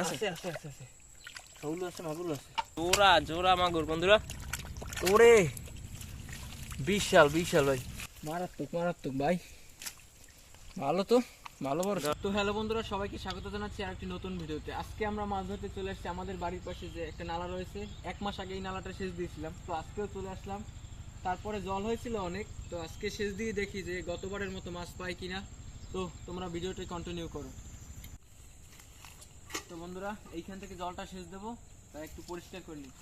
আছে আছে আছে আছে আছে শৌল আছে মাগুর আছে। জোড়া জোড়া মাগুর বন্ধুরা। ওরে! বিশাল বিশাল ভাই। মারাত্মক মারাত্মক ভাই। ভালো তো ভালো বড়। তো হ্যালো বন্ধুরা সবাইকে স্বাগত জানাচ্ছি আরেকটি নতুন ভিডিওতে। আজকে আমরা মাছ ধরতে চলে আসছি আমাদের বাড়ির পাশে যে একটা নালা রয়েছে। এক মাস আগে এই নালাটা সেচ দিয়েছিলাম তো আজকেও চলে আসলাম। তারপরে জল হয়েছিল অনেক তো আজকে সেচ দিয়ে দেখি যে গতবারের মতো মাছ পাই কিনা। তো তোমরা ভিডিওটা কন্টিনিউ করো। তো বন্ধুরা, এইখান থেকে জলটা সেচ দেবো, তাই একটু পরিষ্কার করে নিই।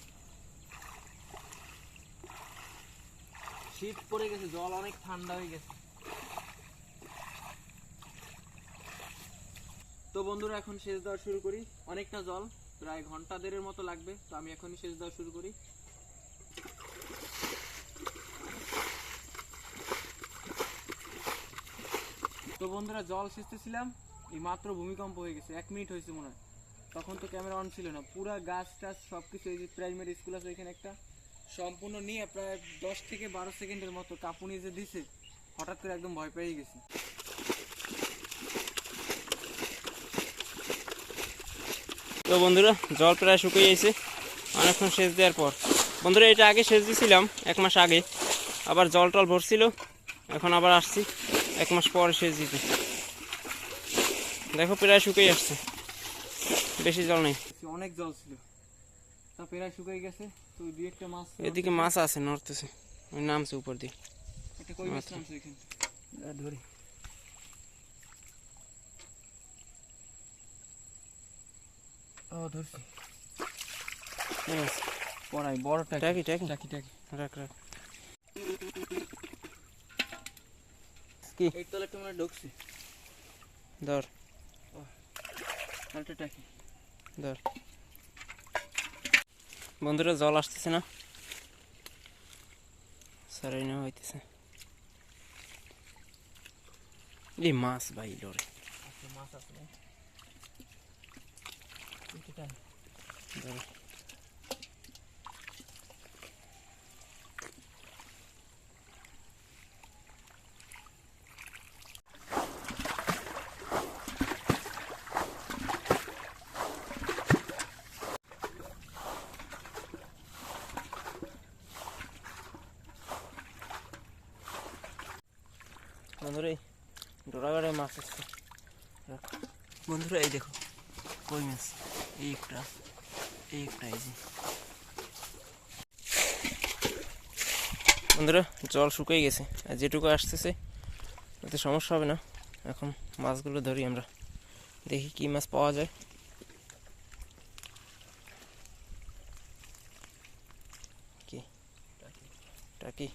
শীত পড়ে গেছে, জল অনেক ঠান্ডা হয়ে গেছে। তো বন্ধুরা, এখন সেচ দেওয়া শুরু করি। অনেকটা জল, প্রায় ঘণ্টা দেড়ের মতো লাগবে, তো আমি এখনই সেচ দেওয়া শুরু করি। তো বন্ধুরা, জল সেচতেছিলাম, এই মাত্র ভূমিকম্প হয়ে গেছে, এক মিনিট হয়েছে মনে হয়। তখন তো ক্যামেরা অন ছিল না। পুরো গাছ টাছ সব কিছু এই যে প্রাইমারি স্কুল আছে এখানে একটা, সম্পূর্ণ নিয়ে প্রায় দশ থেকে বারো সেকেন্ডের মতো কাঁপুনি যে দিছে, হঠাৎ করে একদম ভয় পেয়ে গেছি। তো বন্ধুরা, জল প্রায় শুকিয়ে গেছে। অনেকক্ষণ সেচ দেওয়ার পর। বন্ধুরা, এটা আগে সেচ দিয়েছিলাম এক মাস আগে। আবার জল টল ভরছিল। এখন আবার আসছি এক মাস পর সেচ দিতে। দেখো, প্রায় শুকিয়ে আসছে। বেশি জল নেই। অনেক জল ছিল। তা প্রায় শুকিয়ে গেছে। তো দুই একটা মাছ এদিকে মাছ আছে নড়তেছে। ওই নামছে উপর দিয়ে। একটা কই মাছ। নামছে এখানে? ধরি। ও ধরছি। পড়াই বড়টা টাকি। টাকি টাকি। টাকি রাখ রাখ। এই তলে একটু মানে ঢুকছি। ধর। আরেকটা টাকি। ধর। বন্ধুরা জল আসতেছে না? সারাই নেওয়া হইতেছে। এই মাছ ভাই লড়ে মাছ আছে না একটু টান। ধর বন্ধুরা এই ডোরাগাড়ে মাছ আসছে রাখ। বন্ধুরা এই দেখো কই মাছ? এই একটা এই একটা এই যে। বন্ধুরা জল শুকিয়ে গেছে। আর যেটুকু আসতেছে এতে সমস্যা হবে না। এখন মাছগুলো ধরি আমরা। দেখি কি মাছ পাওয়া যায়। কি? টাকি।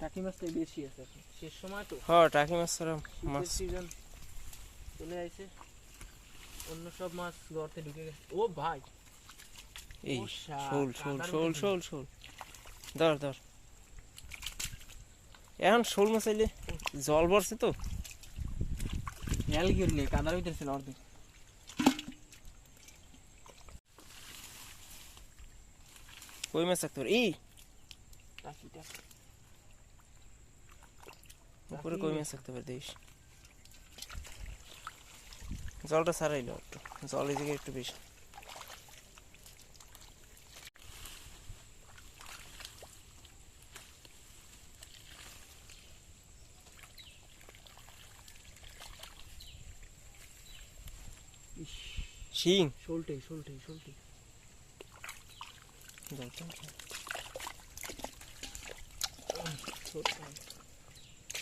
টাকি মাছটাই বেশি আছে। শেষ সময় তো। হ্যাঁ টাকি মাছ ছাড়া মাছ সিজন চলে আইছে। অন্য সব মাছ গর্তে ঢুকে গেছে। ও ভাই। এই শোল শোল শোল শোল শোল। ধর ধর। এখন শোল মাছ আইলে জল ভরছে তো। হেল গিরলে কাদার ভিতরে ছিল অর্ধেক। কই মাছ থাকতে পারে? এই। উপরে কই মাছ থাকতে পারে দেখিস। জলটা ছাড়াইলো একটু। জল জায়গায় একটু বেশি। শিং?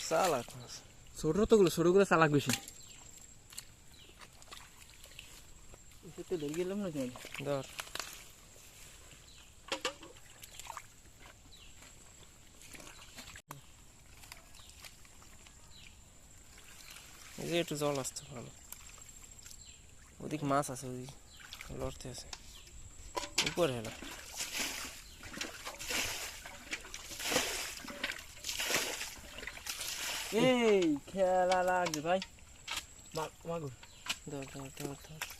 চালাক ছোট তো গুলো ছোটগুলো চালাক বেশি। তো ধরে গেলাম না কেন ধর। এই যে একটু জল আসছে ভালো। ওদিক মাছ আছে ওদিক লড়তে আছে। উপরে হেলা এই খেলা লাগছে ভাই। মাগুর ধর ধর ধর ধর।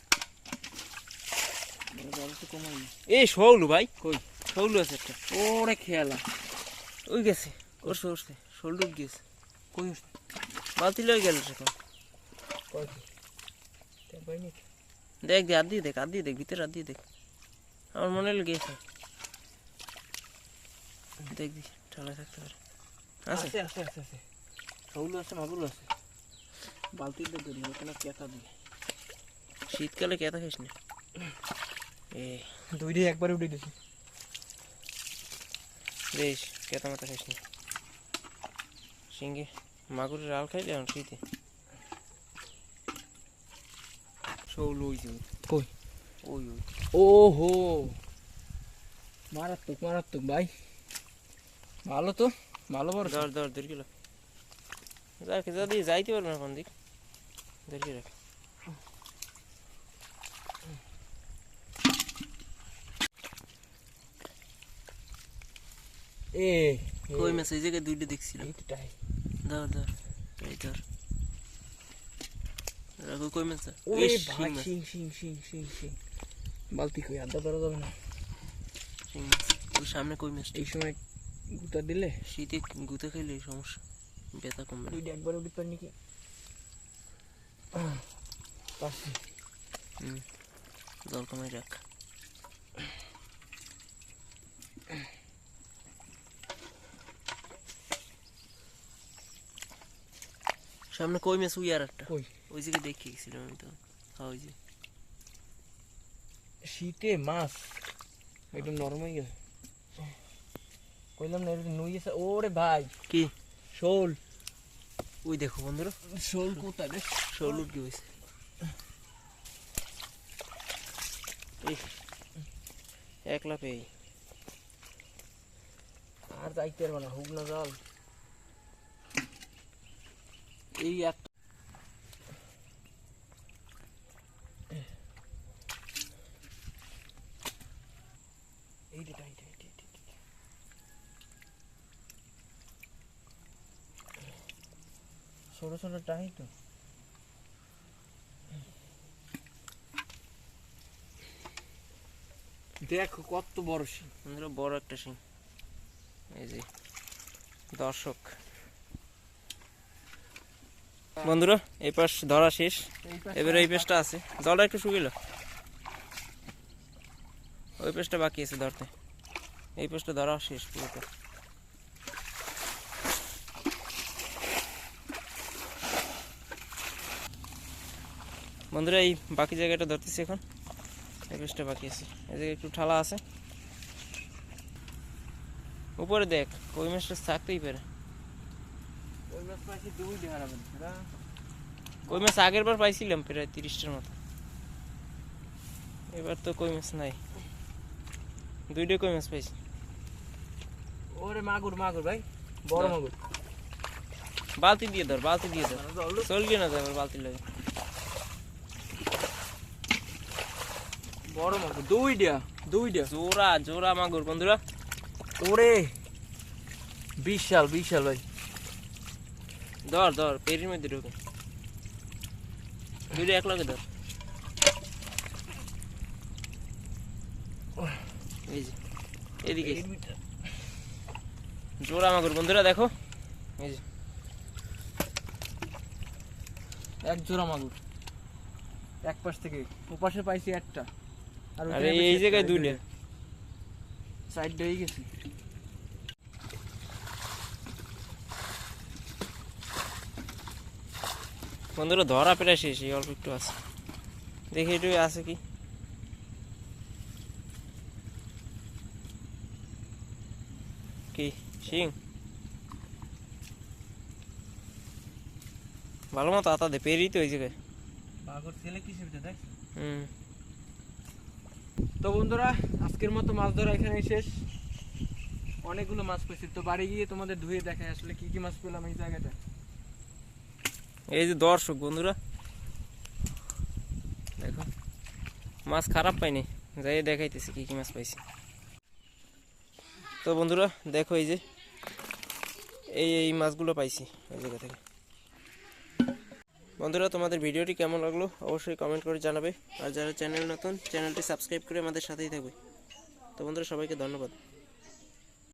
এই শৌলু ভাই। কই? শৌলু আছে একটা। ওরে খেলা। ওই গেছে। ওরছে ওরছে শোল ডুব গেছে কই বালতি লয়ে গেল কই? দেখ দে আর দিয়ে দেখ আর দিয়ে দেখ ভিতরে আর দিয়ে দেখ। আমার মনে হলো গেছে দেখ দি ঠান্ডা থাকতে পারে। আছে? আছে আছে আছে শৌল আছে মাগুর আছে। বালতিতে ধরি ওখানে কেতা দিয়ে। শীতকালে কেতা খাইস না? এ দুইটাই একবারে উঠে দিছি বেশ কেতা মাথা খাইস না সিঙ্গে মাগুরের ডাল খাইলে এখন শীতে শৌল ওই। কই ওই ওই ওহো মারাত্মক মারাত্মক ভাই ভালো তো ভালো বড় দর দর দূর কিলো যাক যদি যাইতে পারবে না কোন দিক দূর কি এ কই মাছ এই জায়গায় দুইটা দেখছিলাম। এইটাই। ধর ধর এই ধর। রাখো কই মাছ শিং ভাই মাছ, শিং শিং শিং শিং শিং। বালতি কই? আড্ডা যাবে না। শিং। ওই সামনে কই মাছ এই সময় গুতা দিলে? শীতে গুতে খাইলে সমস্যা। ব্যথা কমবে দুইটা একবারে উঠতে পারি নাকি পারছি। হুম। জল কমাই রাখ। সামনে কই মাছ উই আর একটা কই? ওই জায়গায় দেখে গেছিলাম আমি তো। হ্যাঁ ওই যে। শীতে মাছ। একদম নরম হয়ে গেছে। কইলাম না এটা নই গেছে ওরে ভাই। কি? শোল। ওই দেখো বন্ধুরা। শোল কোথায় রে? শোল উঠে ইস, একলা পেয়ে। আর যাইতে পারব না হুক না জল। এই এক এইটা এইটা এইটা এইটা, এইটা। ছোট ছোট টাই তো। দেখো কত বড় বন্ধুরা বড় একটা শিং। এই যে দর্শক। বন্ধুরা এই পাশ ধরা শেষ। এবারে এই পেশটা আছে। জলটা একটু শুকিল ওই পেশটা বাকি আছে ধরতে। এই পেশটা ধরা শেষ পুরোটা। বন্ধুরা এই বাকি জায়গাটা ধরতেছি এখন। এই পেশটা বাকি আছে। এই জায়গায় একটু ঠালা আছে। উপরে দেখ কই মাছটা থাকতেই পারে ওই মাছ পাইছি দুই হারাবেন কই মাছ আগের বার পাইছিলাম প্রায় তিরিশটার মতো। এবার তো কই মাছ নাই। দুইটা কই মাছ পাইছি? ওরে মাগুর মাগুর ভাই বড়। মাগুর। বালতি দিয়ে ধর বালতি দিয়ে ধর। চল গিয়ে না যাবে বালতি লাগে। বড় মাগুর দুইটা দুইটা। জোড়া জোড়া মাগুর বন্ধুরা। ওরে বিশাল বিশাল ভাই। ধর ধর পেরির মধ্যে ঢুকে। দুইটা এক লগে ধর। এই যে এদিকে। জোড়া মাগুর বন্ধুরা দেখো। এই যে। এক জোড়া মাগুর। এক পাশ থেকে ওপাশে পাইছি একটা। আর এই জায়গায় দুইটা। সাইড হয়ে গেছে। বন্ধুরা ধরা প্রায় শেষ এই অল্প একটু আছে। দেখি একটু আছে কি? কি? শিং? ভালো মতো আতা দে পেরি তো ওই জায়গায়। ছেলে দেখ। হুম। তো বন্ধুরা আজকের মতো মাছ ধরা এখানে শেষ। অনেকগুলো মাছ পেয়েছি। তো বাড়ি গিয়ে তোমাদের ধুয়ে দেখায় আসলে কি কি মাছ পেলাম এই জায়গাটা এই যে দর্শক বন্ধুরা, দেখো, মাছ খারাপ পাইনি, যাই দেখাইতেছি কি কি মাছ পাইছি। তো বন্ধুরা, দেখো এই যে, এই এই মাছগুলো পাইছি এই জায়গা থেকে। বন্ধুরা, তোমাদের ভিডিওটি কেমন লাগল অবশ্যই কমেন্ট করে জানাবে। আর যারা চ্যানেল নতুন চ্যানেলটি সাবস্ক্রাইব করে আমাদের সাথেই থাকবে। তো বন্ধুরা, সবাইকে ধন্যবাদ।